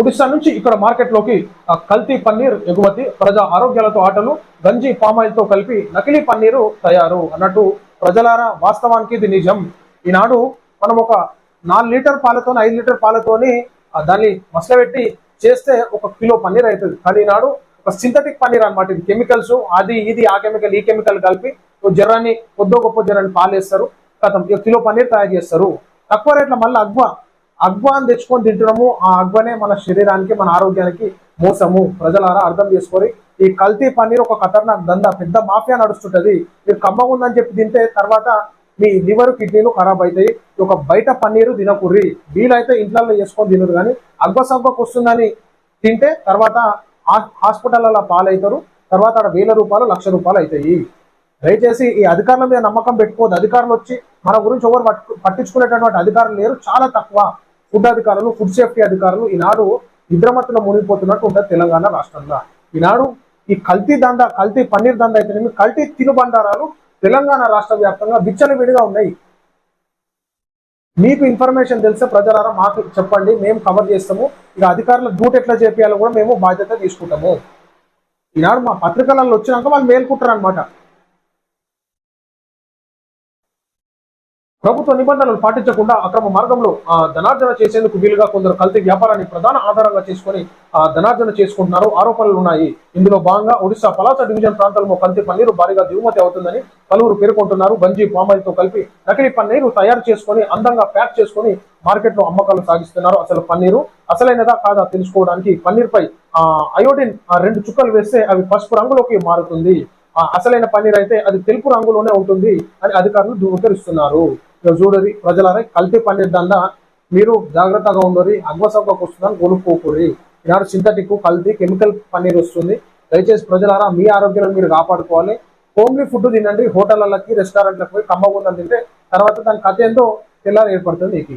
ఒడిశా నుంచి ఇక్కడ మార్కెట్లోకి కల్తీ పన్నీర్ ఎగుమతి ప్రజా ఆరోగ్యాలతో ఆటలు గంజి పామాయిల్తో కలిపి నకిలీ పన్నీరు తయారు అన్నట్టు ప్రజలారా వాస్తవానికి ఇది నిజం. ఈనాడు మనం ఒక నాలుగు లీటర్ పాలతో ఐదు లీటర్ పాలతోని దాన్ని మసలబెట్టి చేస్తే ఒక కిలో పన్నీర్ అవుతుంది కానీ ఈనాడు ఒక సింథటిక్ పన్నీర్ అన్నమాట ఇది. కెమికల్స్ అది ఇది ఆ కెమికల్ ఈ కెమికల్ కలిపి ఓ జర్రాన్ని కొద్దో గొప్ప జర్రాన్ని పాలేస్తారు. కథం కిలో పన్నీర్ తయారు చేస్తారు. తక్కువ రేట్ల మళ్ళీ అగ్వా అగ్వాన్ తెచ్చుకొని తింటున్నాము. ఆ అగ్వనే మన శరీరానికి మన ఆరోగ్యానికి మోసము. ప్రజలారా అర్థం చేసుకొని ఈ కల్తీ పన్నీర్ ఒక ఖతర్నాక్ దందా. పెద్ద మాఫియా నడుస్తుంటది. మీరు కమ్మగా ఉందని చెప్పి తింటే తర్వాత మీ లివర్ కిడ్నీలు ఖరాబ్ అవుతాయి ఒక బయట పన్నీరు తినకుర్రి. వీలైతే ఇంట్లో చేసుకొని తినరు కానీ అగ్వ సగ్వకు వస్తుందని తింటే తర్వాత హా- హాస్పిటల్లో పాలవుతారు తర్వాత ఆడ వేల రూపాయలు లక్ష రూపాయలు అవుతాయి దయచేసి ఈ అధికారుల మీద నమ్మకం పెట్టుకోవద్దు. అధికారులు వచ్చి మన గురించి ఎవరు పట్టు- పట్టించుకునేటటువంటి అధికారులు లేరు. చాలా తక్కువ. ఫుడ్ అధికారులు ఫుడ్ సేఫ్టీ అధికారులు ఈనాడు నిద్రమత్తులో మునిగిపోతున్నట్టు ఉంటుంది తెలంగాణ రాష్ట్రంలో. ఈనాడు ఈ కల్తీ దందా కల్తీ పన్నీర్ దందా అయితేనేమి కల్తీ తినుబండారాలు తెలంగాణ రాష్ట్ర వ్యాప్తంగా విచ్చలవిడిగా ఉన్నాయి. మీకు ఇన్ఫర్మేషన్ తెలిస్తే ప్రజలారా మాకు చెప్పండి మేము కవర్ చేస్తాము. ఇక అధికారుల డ్యూట్ ఎట్లా చేపియాలో కూడా మేము బాధ్యత తీసుకుంటాము. ఈనాడు మా పత్రికలలో వచ్చినాక వాళ్ళు మేల్కుంటారు అనమాట ప్రభుత్వ నిబంధనలు పాటించకుండా అక్రమ మార్గంలో ధనార్జన చేసేందుకు వీలుగా కొందరు కల్తీ వ్యాపారాన్ని ప్రధాన ఆధారంగా చేసుకొని ధనార్జన చేసుకుంటున్నారు. ఆరోపణలు ఉన్నాయి. ఇందులో భాగంగా ఒడిశా పలాస డివిజన్ ప్రాంతంలో కల్తీ పన్నీరు భారీగా దిగుమతి అవుతుందని పలువురు పేర్కొంటున్నారు. గంజి పామాయిల్తో కలిపి నకిలీ పన్నీరు తయారు చేసుకొని అందంగా ప్యాక్ చేసుకొని మార్కెట్లో అమ్మకాలు సాగిస్తున్నారు. అసలు పన్నీరు అసలైనదా కాదా తెలుసుకోవడానికి పన్నీర్ పై ఆ, అయోడిన్ రెండు చుక్కలు వేస్తే అవి పసుపు రంగులోకి మారుతుంది. ఆ, అసలైన పన్నీర్ అయితే అది తెలుపు రంగులోనే ఉంటుంది అని అధికారులు ధృవీకరిస్తున్నారు. చూడరి ప్రజలని కల్తీ పన్నీర్ మీరు జాగ్రత్తగా ఉండరు అగ్వసభకు వస్తుందని కొనుక్కోకూడదు. ఈనాడు సింథటిక్ కల్తీ కెమికల్ పన్నీర్ వస్తుంది. దయచేసి ప్రజలారా మీ ఆరోగ్యాలను మీరు కాపాడుకోవాలి. హోమ్లీ ఫుడ్ తినండి హోటళ్ళకి రెస్టారెంట్లకు పోయి కమ్మగుందని తింటే తర్వాత దాని కథ ఏందో తెల్లారి ఏర్పడుతుంది మీకు